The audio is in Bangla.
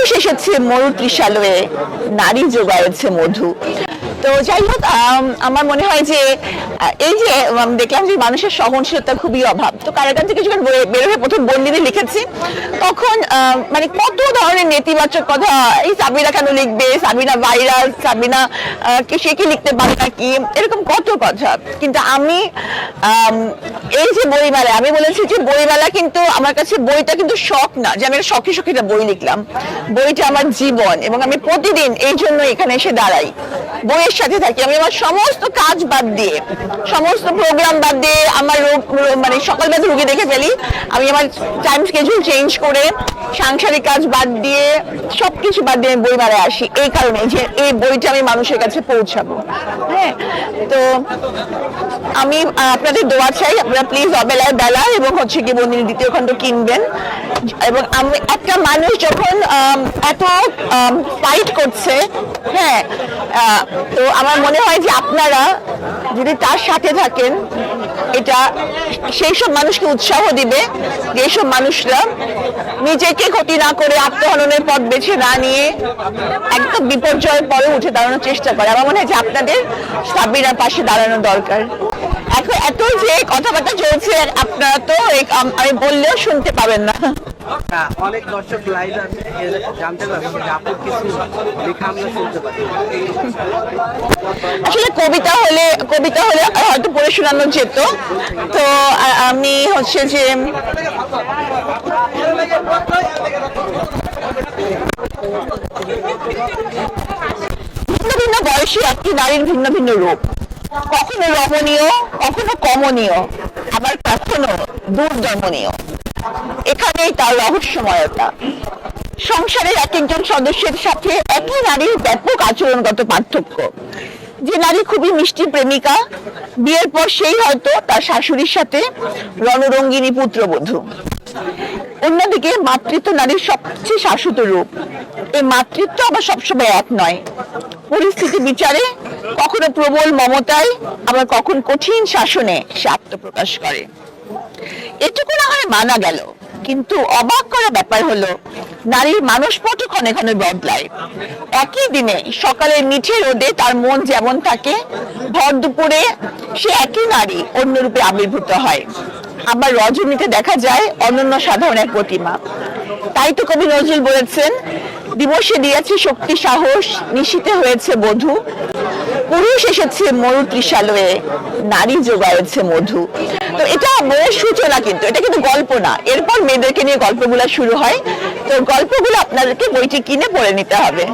পুরুষ এসেছে মরু ত্রিশালয়ে নারী যোগায়ছে মধু। তো যাই হোক আমার মনে হয় যে এই যে দেখলাম যে মানুষের সহনশীলতা খুবই অভাব। তো কারাগার থেকে যখন বের হয়ে প্রথম বন্দিনী লিখেছি। তখন মানে কত ধরনের নেতিবাচক কথা, এই সাবিনা কেন লিখবে? সাবিনা ভাইরাস সাবিনা কি, সে কি লিখতে পারে নাকি? এরকম কত কথা। কিন্তু আমি এই যে বইমেলা আমি বলেছি যে বইমেলা কিন্তু আমার কাছে বইটা কিন্তু শখ না, যে আমি শখে শখে বই লিখলাম। বইটা আমার জীবন এবং আমি প্রতিদিন এই জন্য এখানে এসে দাঁড়াই। বইয়ের সাথে থাকি। আমি আমার সমস্ত কাজ বাদ দিয়ে, সমস্ত প্রোগ্রাম বাদ দিয়ে আমার রোগ মানে সকালবেলা রুগী দেখে ফেলি। আমি আমার টাইম স্কেজুল চেঞ্জ করে সাংসারিক কাজ বাদ দিয়ে সব কিছু বাদ দিয়ে বই মেলায় আসি। এই কারণে যে এই বইটা আমি মানুষের কাছে পৌঁছাবো। হ্যাঁ তো আমি আপনাদের দোয়া চাই। আপনারা প্লিজ অবেলায় বেলা এবং হচ্ছে কি বন্দিনী দ্বিতীয় খণ্ড কিনবেন। এবং আমি, একটা মানুষ যখন এত ফাইট করছে হ্যাঁ তো আমার মনে হয় যে আপনারা যদি তার সাথে থাকেন, এটা সেই সব মানুষকে উৎসাহ দিবে যেসব মানুষরা নিজেকে ক্ষতি না করে আত্মহননের পথ বেছে না নিয়ে একদম বিপর্যয়ের পরে উঠে দাঁড়ানোর চেষ্টা করে। আমার মনে হয় যে আপনাদের সাবিনার পাশে দাঁড়ানো দরকার। এখন এত যে কথাবার্তা চলছে, আপনারা তো আমি বললেও শুনতে পাবেন না। হ্যাঁ, অনেক দর্শক লাইভ আছে জানতে পারবেন যে আপুর কিছু লেখা আমরা শুনতে পারি আসলে কবিতা হলে কবিতা হলে হয়তো পড়ে শোনানো যেত। তো আমি হচ্ছে যে ভিন্ন ভিন্ন বয়সী একটি নারীর ভিন্ন ভিন্ন রূপ। কখনো রমণীয় কখনো কমনীয় আবার কখনো দুর্দমনীয়। এখানেই তার রহস্যময়তা। সংসারের এক একজন সদস্যের সাথে একই নারীর ব্যাপক আচরণগত পার্থক্য। যে নারী খুবই মিষ্টি প্রেমিকা, বিয়ের পর সেই হয়তো তার শাশুড়ির সাথে রণরঙ্গিনী পুত্রবধূ। অন্যদিকে মাতৃত্ব নারীর সবচেয়ে শাশ্বত রূপ। এই মাতৃত্ব আবার সবসময় এক নয়। পরিস্থিতি বিচারে কখনো প্রবল মমতায়, আবার কখন কঠিন শাসনে সে আত্মপ্রকাশ করে। এটুকু না হয় মানা গেল। কিন্তু অবাক করা ব্যাপার হলো, নারীর মানসপট ক্ষণে ক্ষণে বদলায়। একই দিনে সকালের মিঠে রোদে তার মন যেমন থাকে, ভর দুপুরে সে একই নারী অন্য রূপে আবির্ভূত হয়। আবার রজনীতে দেখা যায় অনন্য সাধারণ এক প্রতিমা। তাই তো কবি নজরুল বলেছেন, দিবসে দিয়েছে শক্তি, সাহস নিশীতে হয়েছে বধূ। পুরুষ এসেছে মরু ত্রিশালয়ে, নারী যোগায়েছে মধু। তো এটা বইয়ের সূচনা কিন্তু, এটা কিন্তু গল্প না। এরপর মেয়েদেরকে নিয়ে গল্পগুলো শুরু হয়। তো গল্পগুলো আপনাদেরকে বইটি কিনে পড়ে নিতে হবে।